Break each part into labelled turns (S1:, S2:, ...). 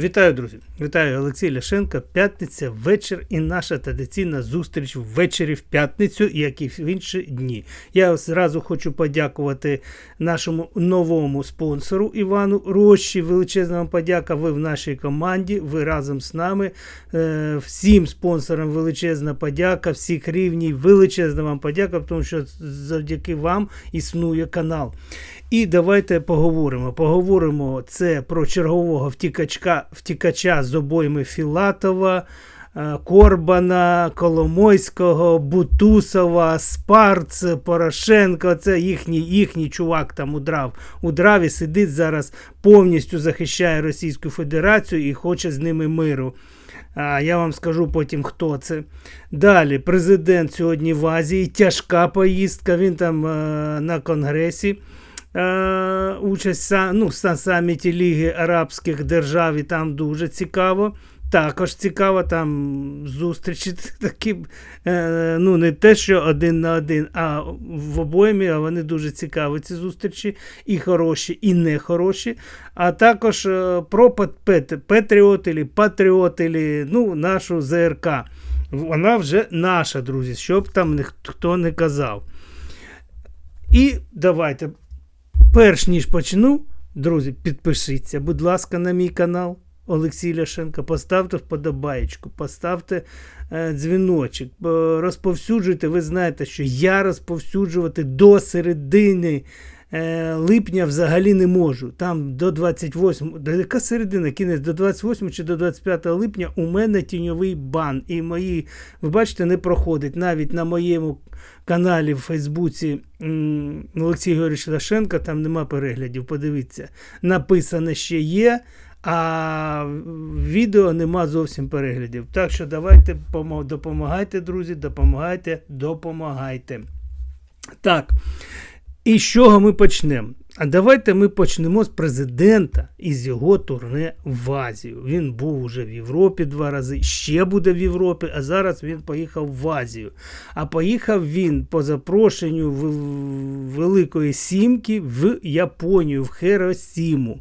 S1: Вітаю, друзі! Вітаю Олексій Ляшенко. П'ятниця, вечір і наша традиційна зустріч ввечері в п'ятницю, як і в інші дні. Я зразу хочу подякувати нашому новому спонсору Івану Рощі. Величезна вам подяка. Ви в нашій команді, ви разом з нами. Е, Всім спонсорам величезна подяка, всіх рівнів, величезна вам подяка, тому що завдяки вам існує канал. І давайте поговоримо. Поговоримо це про чергового втікачка, втікача з обойми Філатова, е, Корбана, Коломойського, Бутусова, Спарц, Порошенко. Це їхній їхній чувак там удрав. Удрав і сидить зараз, повністю захищає Російську Федерацію і хоче з ними миру. А я вам скажу потім, хто це. Далі, президент сьогодні в Азії, тяжка поїздка. Він там е, на конгресі. Е, участь ну, на саміті Ліги Арабських Держав, і там дуже цікаво. Також цікаво, там зустрічі такі, е, ну не те, що один на один, а в обоймі, а вони дуже цікаві, ці зустрічі, і хороші, і не хороші. А також е, про патріотелі, патріотелі, ну, нашу ЗРК. Вона вже наша, друзі, щоб там ніхто не казав. І давайте Перш ніж почну, друзі, підпишіться, будь ласка, на мій канал Олексій Ляшенко. Поставте вподобаєчку, поставте е, дзвіночок, розповсюджуйте. Ви знаєте, що я розповсюджувати до середини. Е, липня взагалі не можу. Там до 28, до яка середина, кінець до 28 чи до 25 липня у мене тіньовий бан. І мої, ви бачите, не проходить навіть на моєму каналі в Фейсбуці Олексій Георгійович Лашенко, там нема переглядів. Подивіться, написане ще є. А відео нема зовсім переглядів. Так що давайте допомагайте, друзі, допомагайте, допомагайте. Так. І з чого ми почнемо? А давайте ми почнемо з президента і з його турне в Азію. Він був уже в Європі два рази, ще буде в Європі, а зараз він поїхав в Азію. А поїхав він по запрошенню Великої Сімки в Японію, в Херосіму.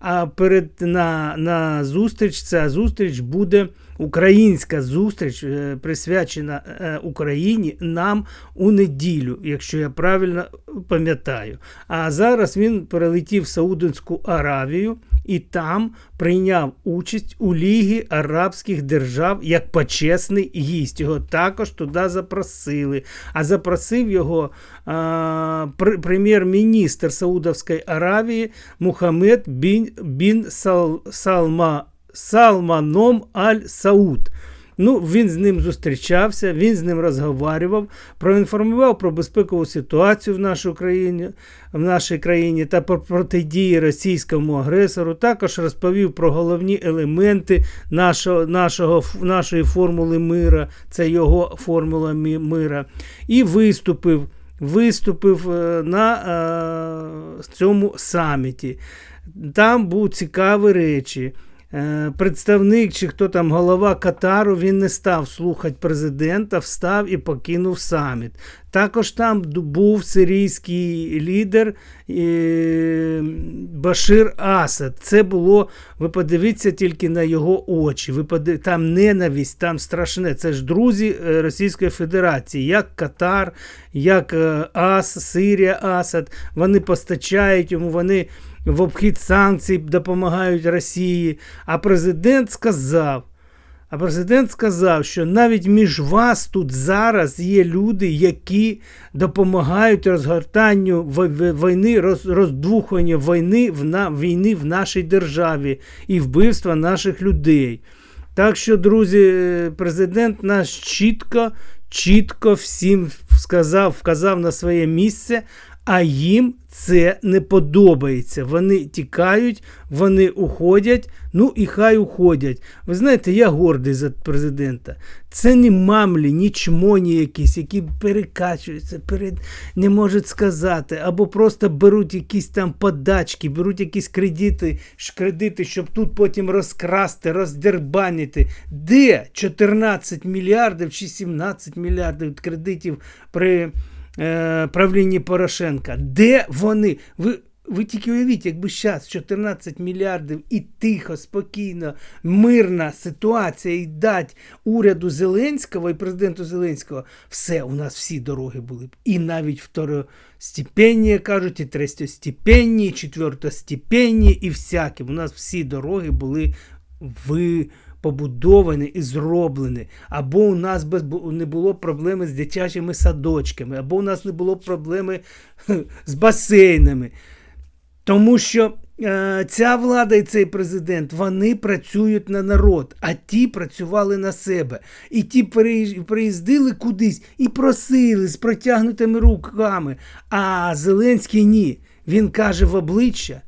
S1: А перед на, на зустріч ця зустріч буде. Українська зустріч е, присвячена е, Україні нам у неділю, якщо я правильно пам'ятаю. А зараз він перелетів в Саудовську Аравію і там прийняв участь у Лігі Арабських Держав як почесний гість. Його також туди запросили. А запросив його а, прем'єр-міністр Саудовської Аравії Мухаммед Бін, Бін Сал, Салма. Салманом Аль-Сауд. Ну, Він з ним зустрічався, він з ним розговорював, проінформував про безпекову ситуацію в нашій країні в нашій країні та про протидії російському агресору. Також розповів про головні елементи нашого, нашого, нашої формули мира, це його формула мира. І виступив виступив е, на е, цьому саміті. Там були цікаві речі. Е, представник чи хто там голова Катару, він не став слухати президента, встав і покинув саміт. Також там був сирійський лідер е, Башир Асад. Це було, ви подивіться тільки на його очі. Ви подив... Там ненависть, там страшне. Це ж друзі е, Російської Федерації, як Катар, як Ас, Сирія Асад. Вони постачають йому, вони в обхід санкцій допомагають Росії. А президент сказав, а президент сказав, що навіть між вас тут зараз є люди, які допомагають розгортанню війни, роздвухуванню війни в на, війни в нашій державі і вбивства наших людей. Так що, друзі, президент наш чітко, чітко всім сказав, вказав на своє місце, а їм це не подобається. Вони тікають, вони уходять, ну і хай уходять. Ви знаєте, я гордий за президента. Це не мамлі, ні чмоні якісь, які перекачуються, перед... не можуть сказати, або просто беруть якісь там подачки, беруть якісь кредити, кредити, щоб тут потім розкрасти, роздербанити. Де 14 мільярдів чи 17 мільярдів кредитів при. Е, правлінні Порошенка. Де вони? Ви ви тільки уявіть, якби зараз 14 мільярдів і тихо, спокійно, мирна ситуація і дать уряду Зеленського і президенту Зеленського, все, у нас всі дороги були б. І навіть второстепенні, кажуть, і третьостепенні, і четвертостепенні, і всякі. У нас всі дороги були ви побудовані і зроблені, або у нас не було проблеми з дитячими садочками, або у нас не було проблеми з басейнами. Тому що е, ця влада і цей президент вони працюють на народ, а ті працювали на себе. І ті приїздили кудись і просили з протягнутими руками. А Зеленський ні. Він каже в обличчя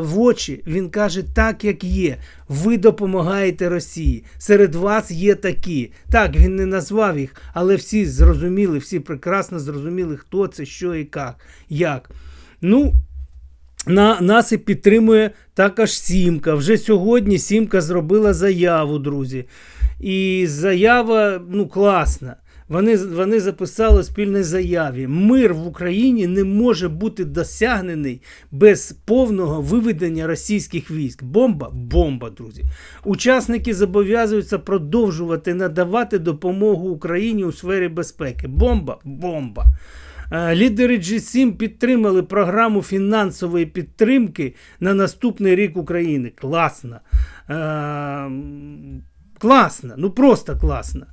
S1: в очі він каже так, як є. Ви допомагаєте Росії. Серед вас є такі. Так, він не назвав їх, але всі зрозуміли, всі прекрасно зрозуміли, хто це, що і як. Ну, на, Нас і підтримує також Сімка. Вже сьогодні Сімка зробила заяву, друзі. І заява ну, класна. Вони вони записали в спільній заяві: мир в Україні не може бути досягнений без повного виведення російських військ. Бомба бомба, друзі. Учасники зобов'язуються продовжувати надавати допомогу Україні у сфері безпеки. Бомба бомба. Е, лідери G7 підтримали програму фінансової підтримки на наступний рік України. Класно. Класно, ну просто класно.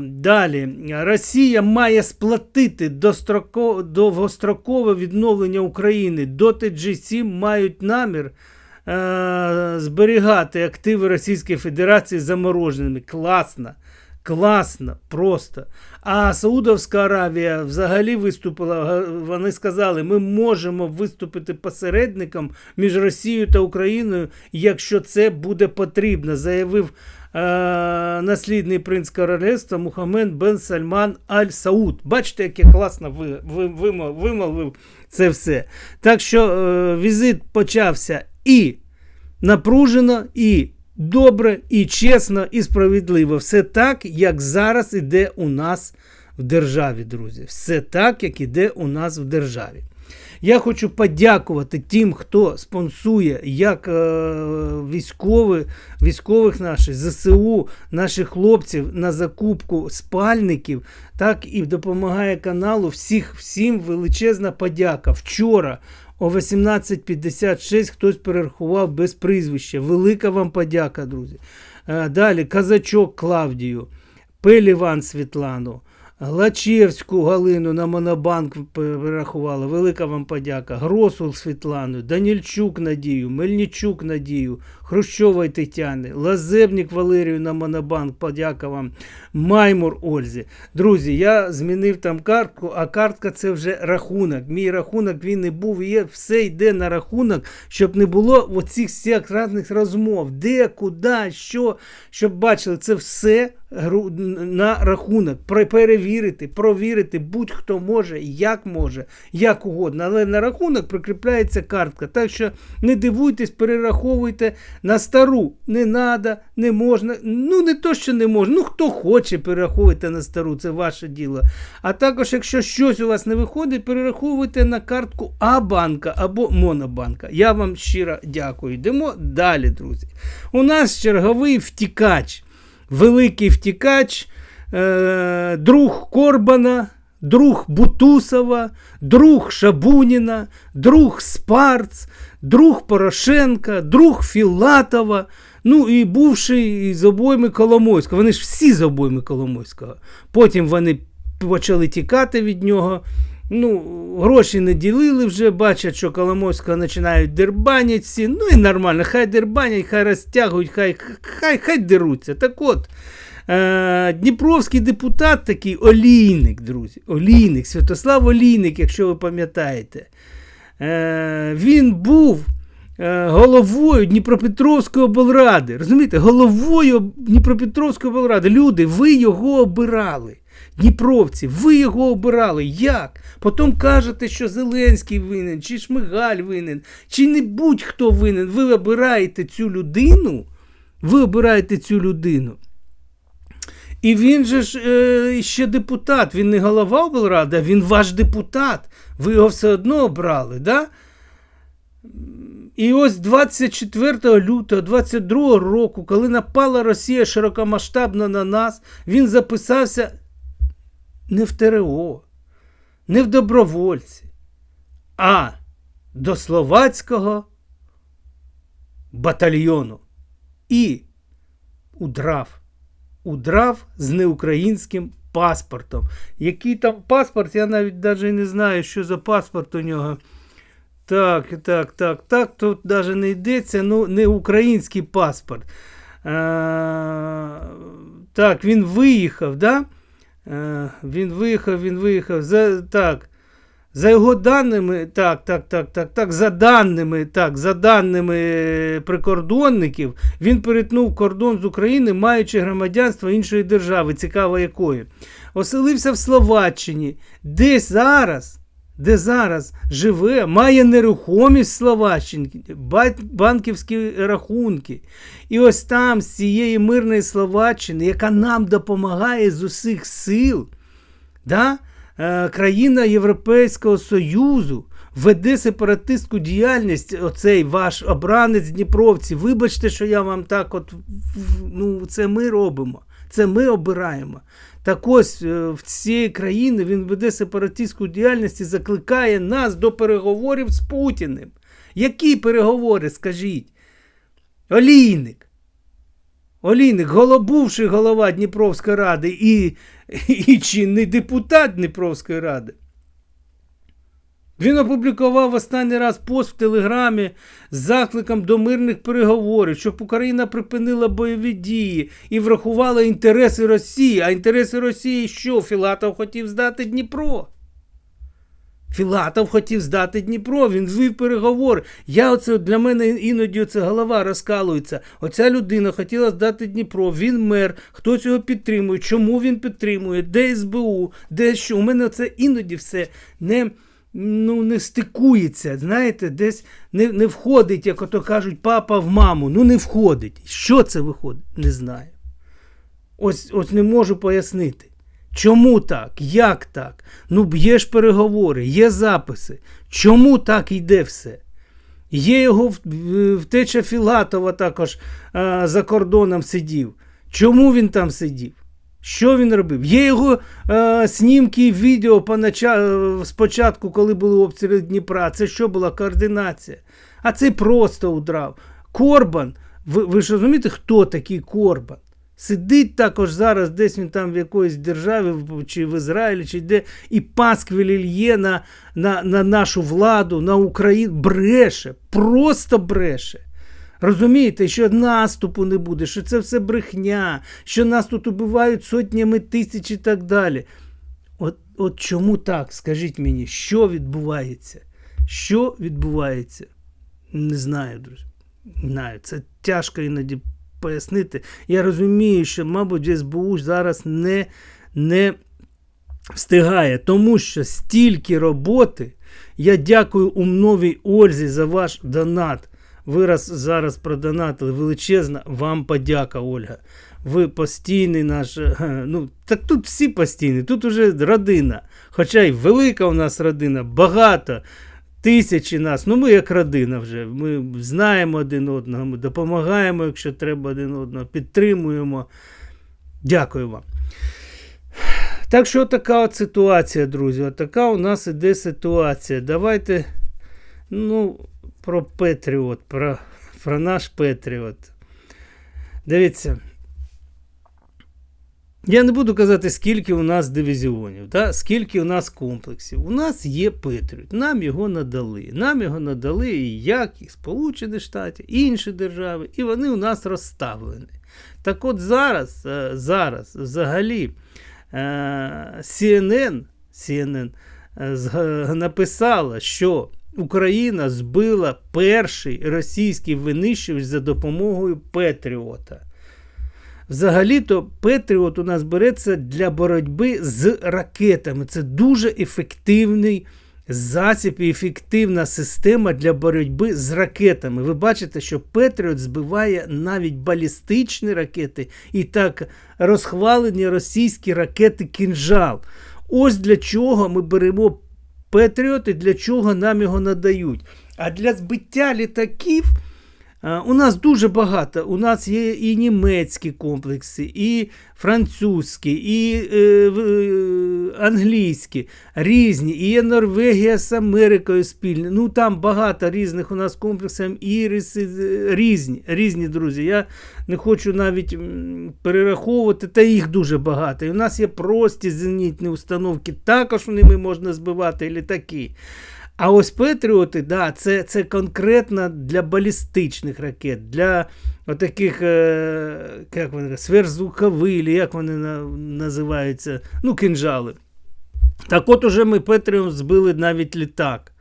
S1: Далі, Росія має сплатити довгострокове відновлення України. Доти G7 мають намір зберігати активи Російської Федерації замороженими. Класно. Класно, просто. А Саудовська Аравія взагалі виступила. Вони сказали, ми можемо виступити посередником між Росією та Україною, якщо це буде потрібно, заявив е, наслідний принц королевства Мухаммед Бен Сальман Аль Сауд. Бачите, як я класно ви, ви, вимовив це все. Так що е, візит почався і напружено, і добре, і чесно, і справедливо. Все так, як зараз іде у нас в державі, друзі. Все так, як іде у нас в державі. Я хочу подякувати тим, хто спонсує як е, військові, військових наших ЗСУ, наших хлопців на закупку спальників, так і допомагає каналу. Всіх, Всім величезна подяка. Вчора о 18.56 хтось перерахував без прізвища. Велика вам подяка, друзі. Е, далі Казачок Клавдію, Пеліван Світлану. Глачевську Галину на Монобанк перерахували. Велика вам подяка. Гросул Світлану, Данільчук Надію, Мельничук Надію, Хрущової Тетяни, Лазебник Валерію на Монобанк. Подяка вам. Маймур Ользі. Друзі, я змінив там картку, а картка це вже рахунок. Мій рахунок він не був. Є, все йде на рахунок, щоб не було оцих всіх різних розмов. Де, куди, що, щоб бачили, це все на рахунок. Перевірити, провірити, будь-хто може, як може, як угодно. Але на рахунок прикріпляється картка. Так що не дивуйтесь, перераховуйте на стару. Не треба, не можна. Ну, не то, що не можна. Ну, хто хоче, перераховуйте на стару, це ваше діло. А також, якщо щось у вас не виходить, перераховуйте на картку А-банка або Монобанка. Я вам щиро дякую. Йдемо далі, друзі. У нас черговий втікач великий втікач, е, друг Корбана, друг Бутусова, друг Шабуніна, друг Спарц, друг Порошенка, друг Філатова. Ну і бувший з обойми Коломойського. Вони ж всі з обойми Коломойського. Потім вони почали тікати від нього. Ну, Гроші не ділили вже, бачать, що Коломойського починають дербанять всі. Ну і нормально, хай дербанять, хай розтягують, хай хай, хай деруться. Так от, Дніпровський депутат такий Олійник, друзі. Олійник, Святослав Олійник, якщо ви пам'ятаєте, е, він був. Е, головою Дніпропетровської облради. Розумієте, головою Дніпропетровської облради. Люди, ви його обирали. Дніпровці, ви його обирали. Як? Потім кажете, що Зеленський винен, чи Шмигаль винен, чи не будь-хто винен. Ви обираєте цю людину. Ви обираєте цю людину. І він же ж е, ще депутат, він не голова облради, він ваш депутат. Ви його все одно обрали. да? І ось 24 лютого 22 року, коли напала Росія широкомасштабно на нас, він записався не в ТРО, не в добровольці, а до словацького батальйону і удрав. Удрав з неукраїнським паспортом. Який там паспорт, я навіть навіть не знаю, що за паспорт у нього. Так, так, так, так. Тут навіть не йдеться, ну, не український паспорт. А, так, він виїхав, да? А, він виїхав, він виїхав. За, так. За його даними, так, так, так, так, так, за даними, так, за даними прикордонників, він перетнув кордон з України, маючи громадянство іншої держави, цікаво якої. Оселився в Словаччині, де зараз, де зараз живе, має нерухомість в Словаччині, банківські рахунки. І ось там, з цієї мирної Словаччини, яка нам допомагає з усіх сил, да, країна Європейського Союзу веде сепаратистську діяльність, оцей ваш обранець Дніпровці. Вибачте, що я вам так от ну, це ми робимо, це ми обираємо. Так ось е, в цієї країни він веде сепаратистську діяльність і закликає нас до переговорів з Путіним. Які переговори, скажіть? Олійник. Олійник, голобувший голова Дніпровської ради і і чинний депутат Дніпровської ради. Він опублікував останній раз пост в Телеграмі з закликом до мирних переговорів, щоб Україна припинила бойові дії і врахувала інтереси Росії. А інтереси Росії що? Філатов хотів здати Дніпро. Філатов хотів здати Дніпро, він звів переговори. Я оце Для мене іноді оце голова розкалується. Оця людина хотіла здати Дніпро, він мер, хто цього підтримує, чому він підтримує, де СБУ, де що. У мене це іноді все не ну, не стикується. Знаєте, десь не не входить, як ото кажуть, папа в маму. Ну не входить. Що це виходить? Не знаю. Ось, Ось не можу пояснити. Чому так? Як так? Ну, є ж переговори, є записи. Чому так йде все? Є його втеча Філатова також а, за кордоном сидів. Чому він там сидів? Що він робив? Є його а, снімки і відео понача... спочатку, коли були обстріли Дніпра. Це що була координація? А це просто удрав. Корбан. Ви, ви ж розумієте, хто такий Корбан? Сидить також зараз, десь він там в якоїсь державі, чи в Ізраїлі, чи де, і пасквіль на, на, на нашу владу, на Україну. Бреше, просто бреше. Розумієте, що наступу не буде, що це все брехня, що нас тут убивають сотнями тисяч і так далі. От, От чому так? Скажіть мені, що відбувається? Що відбувається? Не знаю, друзі. Не знаю. Це тяжко іноді пояснити. Я розумію, що, мабуть, СБУ зараз не, не встигає, тому що стільки роботи. Я дякую умновій Ользі за ваш донат. Ви раз зараз продонатили. Величезна вам подяка, Ольга. Ви постійний наш. ну, Так тут всі постійні, тут уже родина. Хоча й велика у нас родина, багато тисячі нас. Ну, ми як родина вже. Ми знаємо один одного, ми допомагаємо, якщо треба один одного, підтримуємо. Дякую вам. Так що така от ситуація, друзі. Така у нас іде ситуація. Давайте ну, про Петріот, про, про наш Петріот. Дивіться. Я не буду казати, скільки у нас дивізіонів, да? скільки у нас комплексів. У нас є Петріот. Нам його надали. Нам його надали і як і Сполучені Штати, і інші держави, і вони у нас розставлені. Так от зараз, е, зараз взагалі е, CNN, CNN е, написала, що Україна збила перший російський винищувач за допомогою Петріота. Взагалі-то Петріот у нас береться для боротьби з ракетами. Це дуже ефективний засіб і ефективна система для боротьби з ракетами. Ви бачите, що Петріот збиває навіть балістичні ракети і так розхвалені російські ракети кінжал. Ось для чого ми беремо Петріот і для чого нам його надають. А для збиття літаків у нас дуже багато. У нас є і німецькі комплекси, і французькі, і е, е, англійські, різні. І є Норвегія з Америкою спільні. Ну там багато різних у нас комплексів, е, різні, різні друзі. Я не хочу навіть перераховувати, та їх дуже багато. І у нас є прості зенітні установки, також ними можна збивати літаки. А ось Петріоти, да, це, це конкретно для балістичних ракет, для отаких, е, як вони, сверхзвукові, як вони називаються, ну, кинжали. Так от уже ми Петріон збили навіть літак.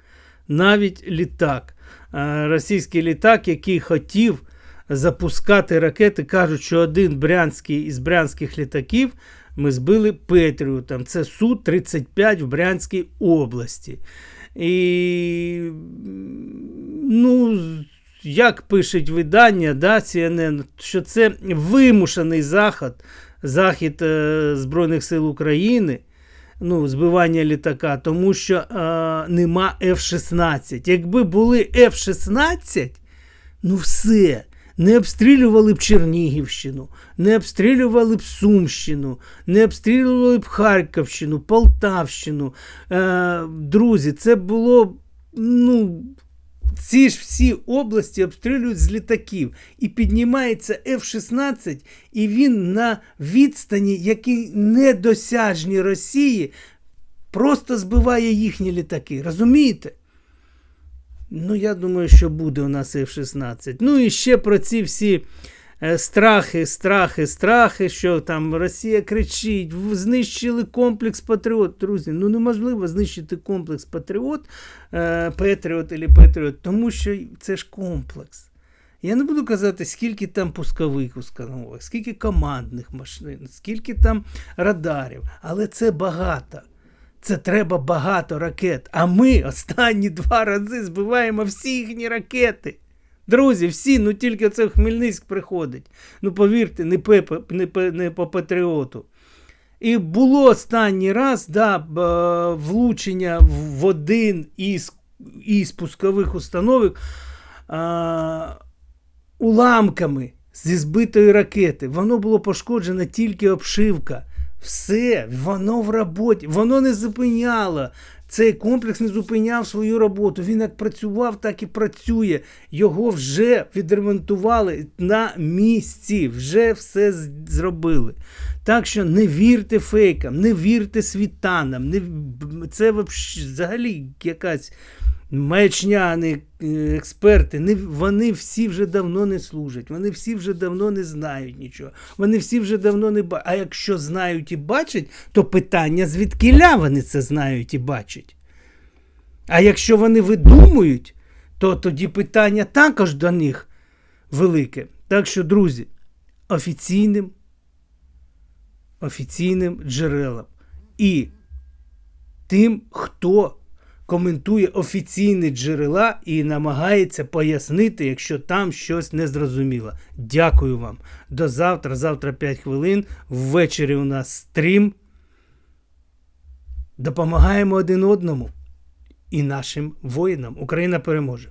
S1: Навіть літак. Е, Російський літак, який хотів запускати ракети, кажуть, що один брянський із брянських літаків ми збили Петріотом. Це Су-35 в Брянській області. І ну, як пишуть видання, да, CNN, що це вимушений захід, захід е, Збройних сил України, ну, збивання літака, тому що е, нема F-16. Якби були F-16, ну все. Не обстрілювали б Чернігівщину, не обстрілювали б Сумщину, не обстрілювали б Харківщину, Полтавщину. Е, друзі, це було ну, ці ж всі області обстрілюють з літаків. І піднімається F-16, і він на відстані, які недосяжні Росії, просто збиває їхні літаки. Розумієте? Ну, я думаю, що буде у нас F-16. Ну і ще про ці всі е, страхи, страхи, страхи, що там Росія кричить, «В- знищили комплекс Патріот. Друзі, ну неможливо знищити комплекс Патріот, е, Петріот або Петріот, тому що це ж комплекс. Я не буду казати, скільки там пускових установок, скільки командних машин, скільки там радарів, але це багато. Це треба багато ракет. А ми останні два рази збиваємо всі їхні ракети. Друзі, всі, ну тільки це в Хмельницьк приходить. Ну повірте, не, по, не, не по патріоту. І було останній раз да, е, влучення в один із, із пускових установок а, уламками зі збитої ракети. Воно було пошкоджено тільки обшивка. Все, воно в роботі, воно не зупиняло. Цей комплекс не зупиняв свою роботу. Він як працював, так і працює. Його вже відремонтували на місці, вже все зробили. Так що не вірте фейкам, не вірте світанам. Не... Це взагалі якась маячня, а не е, експерти. Не, вони всі вже давно не служать, вони всі вже давно не знають нічого. Вони всі вже давно не бачать. А якщо знають і бачать, то питання, звідкиля вони це знають і бачать. А якщо вони видумують, то тоді питання також до них велике. Так що, друзі, офіційним, офіційним джерелам і тим, хто коментує офіційні джерела і намагається пояснити, якщо там щось не зрозуміло. Дякую вам. До завтра. Завтра 5 хвилин. Ввечері у нас стрім. Допомагаємо один одному і нашим воїнам. Україна переможе.